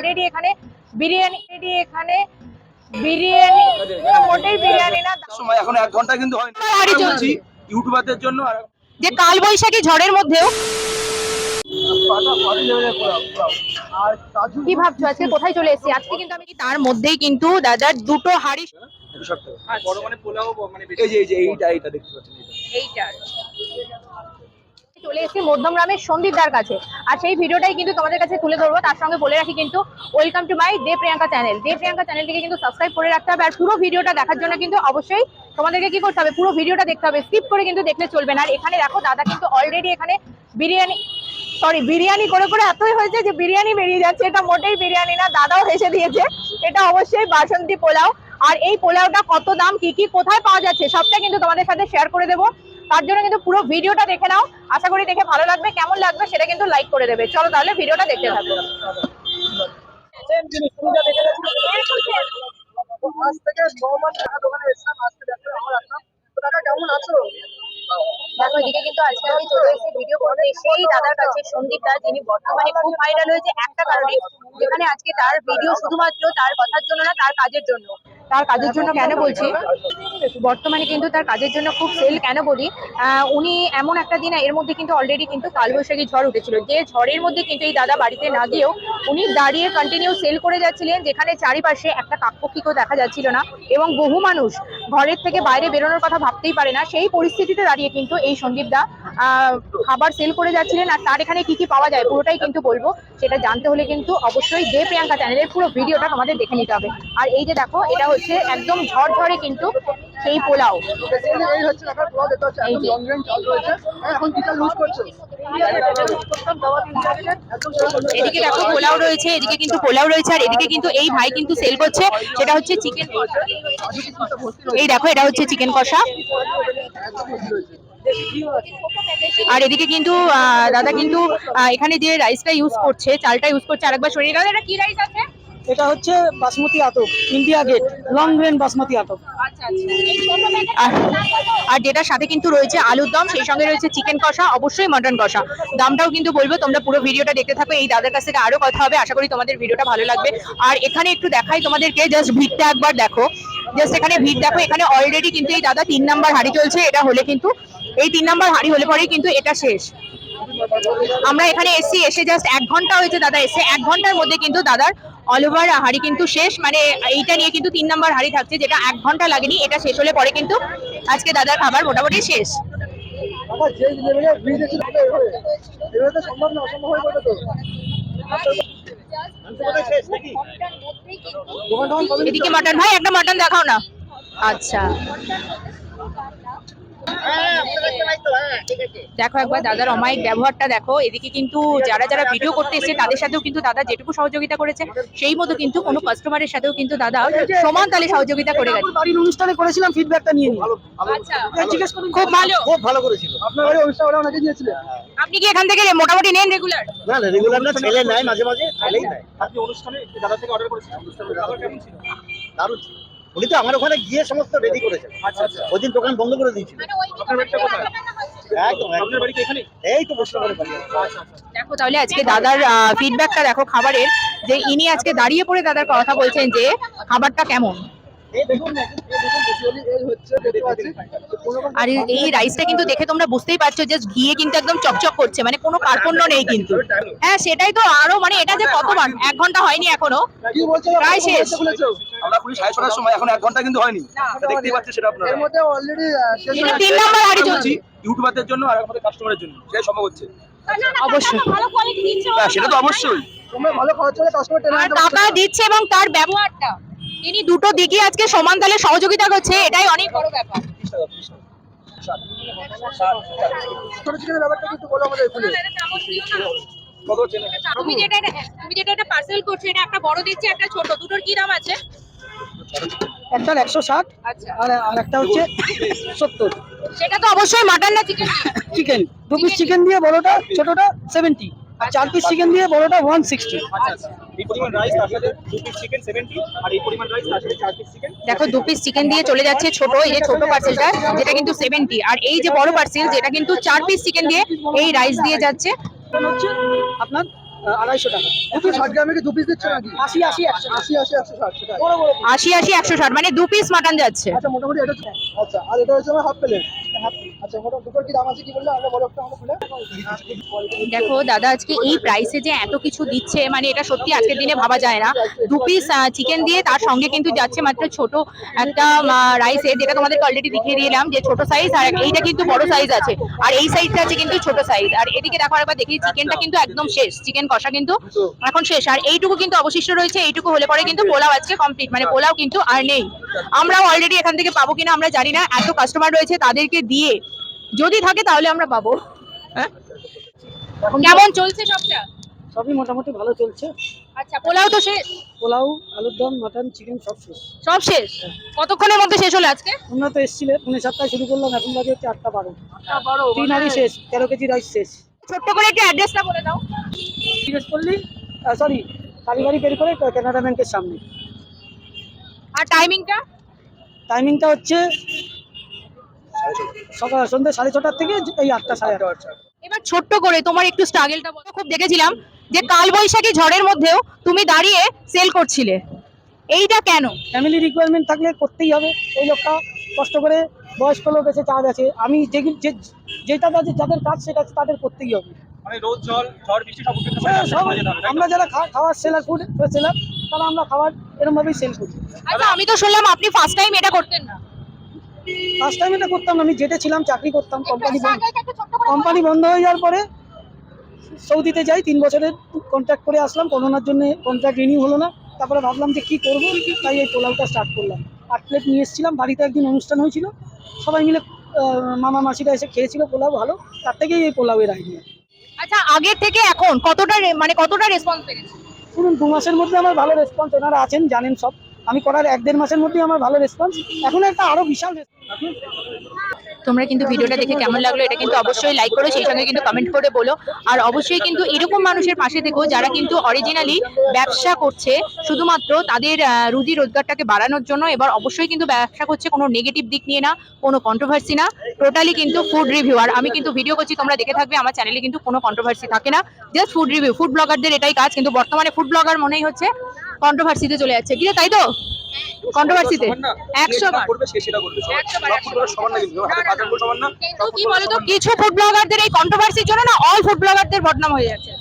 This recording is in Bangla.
অলরেডি এখানে বিরিয়ানি already এখানে বিরিয়ানি মোটেই বিরিয়ানি না। সময় এখন এক ঘণ্টা কিন্তু হয়নি। চলছে। ইউটিউবারদের জন্য আর যে কাল বৈশাখী ঝড়ের মধ্যেও কি ভাবছ? আজকে কোথায় চলে এসেছি? আজকে কিন্তু আমি তার মধ্যেই কিন্তু দাদার দুটো হাড়ি বড় মানে পোলাও মানে এই যে এই যে এইটা এইটা দেখতে পাচ্ছেন এইটা। চলে এসেছি মধ্যমগ্রামের সন্দীপদার কাছে। আর সেই ভিডিওটাই কিন্তু তোমাদের কাছে তুলে ধরবো। তার সঙ্গে বলে রাখি কিন্তু welcome to my De Priyanka channel De Priyanka চ্যানেলটিকে কিন্তু সাবস্ক্রাইব করে রাখতে হবে। আর পুরো ভিডিওটা দেখার জন্য কিন্তু অবশ্যই তোমাদেরকে কি করতে হবে? পুরো ভিডিওটা দেখতে হবে। স্কিপ করে কিন্তু দেখলে চলবে না। আর এখানে দেখো, দাদা কিন্তু অলরেডি এখানে বিরিয়ানি সরি বিরিয়ানি করে করে এতই হয়েছে যে বিরিয়ানি বেরিয়ে যাচ্ছে। এটা মোটেই বিরিয়ানি না, দাদাও হেসে দিয়েছে। এটা অবশ্যই বাসন্তী পোলাও। আর এই পোলাওটা কত দাম, কি কি, কোথায় পাওয়া যাচ্ছে সবটা কিন্তু তোমাদের সাথে শেয়ার করে দেবো। তার জন্য কিন্তু পুরো ভিডিওটা দেখে নাও। আশা করি দেখে ভালো লাগবে কেমন লাগবে সেটা কিন্তু লাইক করে দেবে। চলো তাহলে ভিডিওটা দেখতে থাকো। আজ থেকে ন মাস টাকা দোকানে এসলাম আজকে দেখতে আমার আসলাম তো টাকা কেমন আছো? দেখো এদিকে কিন্তু আজকে আমি চলে এসেছি ভিডিও করতে। সেই দাদার কাছে সন্দীপ দা যিনি বর্তমানে খুব ভাইরাল হয়েছে একটা কারণে যেখানে আজকে তার ভিডিও শুধুমাত্র তার কথার জন্য না তার কাজের জন্য। তার কাজের জন্য কেন বলছি? বর্তমানে কিন্তু তার কাজের জন্য খুব সেল কেন বলি? উনি এমন একটা দিন এর মধ্যে কিন্তু অলরেডি কিন্তু কালবৈশাখী ঝড় উঠেছিল। যে ঝড়ের মধ্যে কিন্তু এই দাদা বাড়িতে না গিয়েও উনি দাঁড়িয়ে কন্টিনিউ সেল করে যাচ্ছিলেন যেখানে চারিপাশে একটা কাকপক্ষীকেও দেখা যাচ্ছিল না এবং বহু মানুষ ঘরের থেকে বাইরে বেরোনোর কথা ভাবতেই পারে না। সেই পরিস্থিতিতে দাঁড়িয়ে কিন্তু এই সন্দীপ দা খাবার সেল করে যাচ্ছিলেন আর তার এখানে কি কি পাওয়া যায় পুরোটাই কিন্তু বলব। সেটা জানতে হলে কিন্তু অবশ্যই দে প্রিয়াঙ্কা চ্যানেলের পুরো ভিডিওটা আমাদের দেখে নিতে হবে। আর এই যে দেখো এটা হচ্ছে একদম ঝড়ঝড়ে কিন্তু সেই পোলাও। হ্যাঁ, এদিকে দেখো পোলাও রয়েছে এদিকে কিন্তু পোলাও রয়েছে আর এদিকে কিন্তু এই ভাই কিন্তু সেল করছে। সেটা হচ্ছে চিকেন এই দেখো এটা হচ্ছে চিকেন কষা। আর এদিকে কিন্তু দাদা কিন্তু এখানে যে রাইসটা ইউজ করছে চালটা ইউজ করছে আরেকবার শরীর গেল। এটা কি রাইস আছে? এটা হচ্ছে বাসমতি আতপ India gate long grain basmati আতপ। আর আর যেটার সাথে কিন্তু রয়েছে আলুর দম সেই সঙ্গে রয়েছে চিকেন কষা অবশ্যই মটন কষা। দামটাও কিন্তু বলব তোমরা পুরো ভিডিওটা দেখতে থাকো এই দাদার কাছ থেকে আরও কথা হবে আশা করি তোমাদের ভিডিওটা ভালো লাগবে। আর এখানে একটু দেখাই তোমাদেরকে জাস্ট ভিড়টা একবার দেখো। জাস্ট এখানে ভিড় দেখো এখানে অলরেডি কিন্তু এই দাদা তিন নাম্বার হাড়ি চলছে এটা হলে কিন্তু এই তিন নাম্বার হাড়ি হলে পরেই কিন্তু এটা শেষ। আমরা এখানে এসছি, এসে জাস্ট এক ঘণ্টা হয়েছে দাদা এসে। এক ঘণ্টার মধ্যে কিন্তু দাদার অল ওভার হাড়ি কিন্তু শেষ। মানে এইটা নিয়ে কিন্তু তিন নাম্বার হাড়ি থাকছে, যেটা এক ঘণ্টা লাগেনি, এটা শেষ হলে পরে কিন্তু আজকে দাদার খাবার মোটামুটি শেষ। এদিকে মাটন ভাই, একটা মাটন দেখাও না। আচ্ছা। দেখো একবার দাদার অমায়িক ব্যবহারটা দেখো। এদিকে কিন্তু যারা যারা ভিডিও করতে এসেছে তাদের সাথেও কিন্তু দাদা যেটুকু সহযোগিতা করেছে সেই মতো কিন্তু কোনো কাস্টমারের সাথেও কিন্তু দাদা সমান তালে সহযোগিতা করে গেছে। বাড়ির অনুষ্ঠানে করেছিলাম ফিডব্যাকটা নিয়ে নিই আচ্ছা। জিজ্ঞেস করুন। খুব ভালো। খুব ভালো করেছিল। আপনার বাড়ি অনুষ্ঠান ওরা অনেকে দিয়েছিলেন আপনি কি এখান থেকে মোটামুটি নেন রেগুলার না না রেগুলার না ছেলে নাই মাঝে মাঝে ছেলেই নাই। আপনি অনুষ্ঠানে দাদা থেকে অর্ডার করেছিলেন খাবার কেমন ছিল দারুণ ছিল। উনি তো আমার ওখানে গিয়ে সমস্ত রেডি করেছেন। আচ্ছা আচ্ছা। ওই দিন দোকান বন্ধ করে দিয়েছিল। এখানে এই তো বসে আচ্ছা আচ্ছা দেখো তাহলে আজকে দাদার ফিডব্যাকটা দেখো খাবারের। যে ইনি আজকে দাঁড়িয়ে পড়ে দাদার কথা বলছেন যে খাবারটা কেমন? এই দেখুন না, এই দেখুন বেসিক্যালি এই হচ্ছে দেখতে পাচ্ছি। যে কোনো রকম আর এই- রাইসটা কিন্তু দেখে তোমরা বুঝতেই পারছ যে ঘিয়ে কিন্তু একদম চকচক করছে মানে কোনো কার্পণ্য নেই কিন্তু। হ্যাঁ সেটাই তো আরও মানে এটা যে কতবার এক ঘণ্টা হয়নি এখনও। প্রায় শেষ। আমরা খুলি সাড়ে ছটার সময় এখন এক ঘণ্টা কিন্তু হয়নি। দেখতেই পাচ্ছেন সেটা আপনারা। হ্যাঁ। এর মধ্যে অলরেডি তিন নাম্বার হাড়ি চলছে। ইউটিউবারদের জন্য আর আমাদের কাস্টমারের জন্য সেটাই সম্ভব হচ্ছে। অবশ্যই। হ্যাঁ সেটা তো অবশ্যই। তোমরা ভালো খাওয়া চলে কাস্টমার টাকা দিচ্ছে এবং তার ব্যবহারটা। তিনি দুটো দিকে আজকে সমান তালে সহযোগিতা করছে এটাই অনেক বড় ব্যাপার। একটু? তুমি যেটা তুমি যেটা এটা পার্সেল করছ এটা একটা বড় দিচ্ছে একটা ছোট দুটোর কি দাম আছে? একটা একশো ষাট আচ্ছা। আর একটা হচ্ছে সত্তর। সেটা তো অবশ্যই মাটন না চিকেন চিকেন দু পিস চিকেন দিয়ে বড়টা ছোটটা সেভেন্টি আর চার পিস চিকেন দিয়ে বড়টা ওয়ান সিক্সটি চার পিস চিকেন দেখো দু পিস চিকেন দিয়ে চলে যাচ্ছে ছোট এই যে ছোট পার্সেলটা যেটা কিন্তু সেভেন্টি আর এই যে বড় পার্সেল যেটা কিন্তু চার পিস চিকেন দিয়ে এই রাইস দিয়ে যাচ্ছে। আপনার আড়াইশো টাকা। দু ষাট গ্রামে কি দু পিস দিচ্ছে নাকি? আশি আশি একশো আশি আশি একশো ষাট সেটাই। বড় বড় আশি আশি একশো ষাট মানে দু পিস মাটন যাচ্ছে। আচ্ছা মোটামুটি এটা আচ্ছা আর এটা হচ্ছে আমার হাফ প্লেট আচ্ছা মোটামুটি দুটোর কি দাম আছে কি বললে? আমরা বলো একটা আমরা খুলে। দেখো দাদা আজকে এই প্রাইসে যে এত কিছু দিচ্ছে মানে এটা সত্যি আজকের দিনে ভাবা যায় না। দু পিস চিকেন দিয়ে তার সঙ্গে কিন্তু যাচ্ছে মাত্র ছোট একটা রাইসে যেটা তোমাদের অলরেডি দেখিয়ে দিলাম যে ছোট সাইজ আর এইটা কিন্তু বড় সাইজ আছে। আর এই সাইজটা আছে কিন্তু ছোট সাইজ আর এদিকে দেখো একবার দেখি চিকেনটা কিন্তু একদম শেষ। চিকেন কষা কিন্তু এখন শেষ। আর এইটুকু কিন্তু অবশিষ্ট রয়েছে এইটুকু হলে পরে কিন্তু পোলাও আজকে কমপ্লিট মানে পোলাও কিন্তু আর নেই। আমরাও অলরেডি এখান থেকে পাবো কিনা আমরা জানি না। এত কাস্টমার রয়েছে তাদেরকে দিয়ে। যদি থাকে তাহলে আমরা পাবো। হ্যাঁ? কেমন চলছে সবটা? সবই মোটামুটি ভালো চলছে। আচ্ছা পোলাও তো শেষ? পোলাও আলুর দম মাটন চিকেন সব শেষ। সব শেষ? কতক্ষণের মধ্যে শেষ হলো আজকে? তোমরা তো এসছিলে পৌনে সাতটায় শুরু করলাম এখন বাজে হচ্ছে আটটা বারো। তিন হাড়ি শেষ তেরো কেজি রাইস শেষ। ছোট্ট করে একটু অ্যাড্রেসটা বলে দাও। জিজ্ঞেস করলি? সরি কালীবাড়ি বের করে কানাডা ব্যাংকের সামনে। আর টাইমিংটা টাইমিংটা হচ্ছে সকাল সন্ধ্যে সাড়ে ছটার থেকে এই আটটা সাড়ে আটটা। এবার ছোট্ট করে তোমার একটু স্ট্রাগলটা বলো। খুব দেখেছিলাম যে কাল বৈশাখী ঝড়ের মধ্যেও তুমি দাঁড়িয়ে সেল করছিলে। এইটা কেন? ফ্যামিলি রিকোয়ারমেন্ট থাকলে করতেই হবে। এই লোকটা কষ্ট করে বয়স্ক লোক এসে চাঁদ আছে। আমি যে যেটা কাজে যাদের কাজ সেটা তাদের করতেই হবে। মানে হ্যাঁ, আমরা যারা খা- খাওয়ার সেলার ফুড সেলার তারা আমরা খাবার এরকম ভাবেই সেল করি। আচ্ছা আমি তো শুনলাম আপনি ফার্স্ট টাইম এটা করতেন না। ফার্স্ট টাইম এটা করতাম আমি যেতে ছিলাম চাকরি করতাম কোম্পানি বন্ধ কোম্পানি বন্ধ হয়ে যাওয়ার পরে সৌদিতে যাই তিন বছরের কন্ট্রাক্ট করে আসলাম করোনার জন্য কন্ট্রাক্ট রিনিউ হলো না তারপরে ভাবলাম যে কি করব তাই এই পোলাওটা স্টার্ট করলাম। আট প্লেট নিয়ে এসেছিলাম বাড়িতে একদিন অনুষ্ঠান হয়েছিল সবাই মিলে মামা মাসিরা এসে খেয়েছিল পোলাও ভালো তার থেকেই এই পোলাও পোলাওয়ের আইডিয়া আচ্ছা আগের থেকে এখন কতটা মানে কতটা রেসপন্স পেয়েছে? শুনুন দু মাসের মধ্যে আমার ভালো রেসপন্স ওনারা আছেন জানেন সব। আমি করার এক দেড় মাসের মধ্যেই আমার ভালো রেসপন্স এখন একটা আরও বিশাল তোমরা কিন্তু ভিডিওটা দেখে কেমন লাগল এটা কিন্তু অবশ্যই লাইক করো, সেই সঙ্গে কিন্তু কমেন্ট করে বলো। আর অবশ্যই কিন্তু এরকম মানুষের পাশে থেকো যারা কিন্তু অরিজিনালি ব্যবসা করছে, শুধুমাত্র তাদের রুজি রোজগারটাকে বাড়ানোর জন্য। এবার অবশ্যই কিন্তু ব্যবসা করছে, কোনো নেগেটিভ দিক নিয়ে না, কোনো কন্ট্রোভার্সি না। টোটালি কিন্তু ফুড রিভিউ আর আমি কিন্তু ভিডিও করছি, তোমরা দেখে থাকবে, আমার চ্যানেলে কিন্তু কোনো কন্ট্রোভার্সি থাকে না। জাস্ট ফুড রিভিউ ফুড ব্লগারদের এটাই কাজ, কিন্তু বর্তমানে ফুড ব্লগার মনেই হচ্ছে কন্ট্রোভার্সিতে চলে যাচ্ছে। কি তাই তো? কন্ট্রোভার্সিতে একশো কিছু ফুড ব্লগারদের এই কন্ট্রোভার্সির জন্য না অল ফুড ব্লগারদের বদনাম হয়ে যাচ্ছে